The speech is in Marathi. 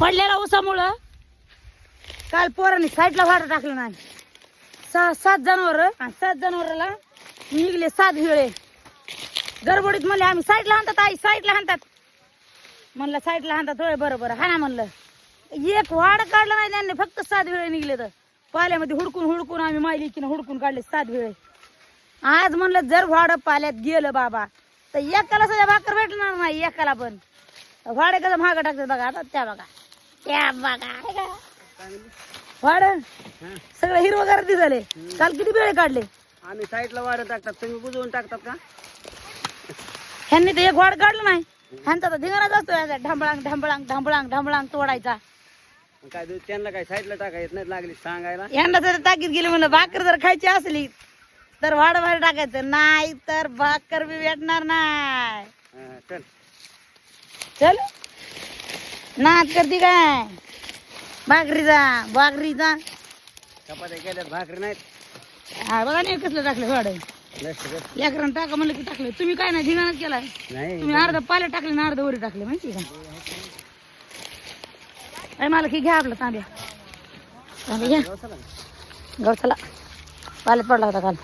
पडलेला उसामुळं काल पोरांनी साईडला भाडं टाकलं नाही. सहा सात जनावर आणि सात जनावराला निघले सात हिळे गडबडीत म्हणले आम्ही साईडला हाणतात आई साईडला हाणतात म्हणलं साईडला हाणतात होय बरं बरं ना म्हणलं. एक वाड काढलं नाही त्यांनी फक्त सात वेळे निघले तर. पाल्यामध्ये हुडकून हुडकून आम्ही मायली की हुडकून काढले सात वेळे आज म्हणलं जर वाड पाल्यात गेलं बाबा तर एकाला सध्या भाकर भेटणार नाही एकाला पण. वाडे कसं महाग टाकतात बघा आता त्या बघा. त्या बघा. वाड सगळं हिरवगार दिसले काल किती वेळे काढले? आम्ही साईडला वाढ टाकतात. तुम्ही बुजवून टाकतात का? ह्यांनी तर एक वाड काढलं नाही. ह्यांचा तर धिंगाणाच असतो याचा. ढांबळांग ढांबळांग ढांबळांग ढांबळांग तोडायचा. काय ते- त्यांना काय साईडला टाका येत नाही लागली सांगायला? यांना तर ताकीद गेली म्हणलं भाकर जर खायची असली तर वाड बाहेर टाकायचं. नाही तर भाकर बी भेटणार नाही. हा, चल. चल. नाच करते काय? भाकरीचा भाकरीचा. चपात्या केल्यात भाकरी नाहीत. हा बघा नाही कसलं टाकलं का? लेकरांना टाका म्हणलं की टाकलं. तुम्ही काय नाही धिंगाणाच केलाय? नाही. तुम्ही अर्ध पाल्या टाकले ना अर्ध वरी टाकले माहिती का? अरे मला की घ्या आपलं तांब्या. तांब्या घ्या. चला. गवसाला पाल्यात पडला होता काल.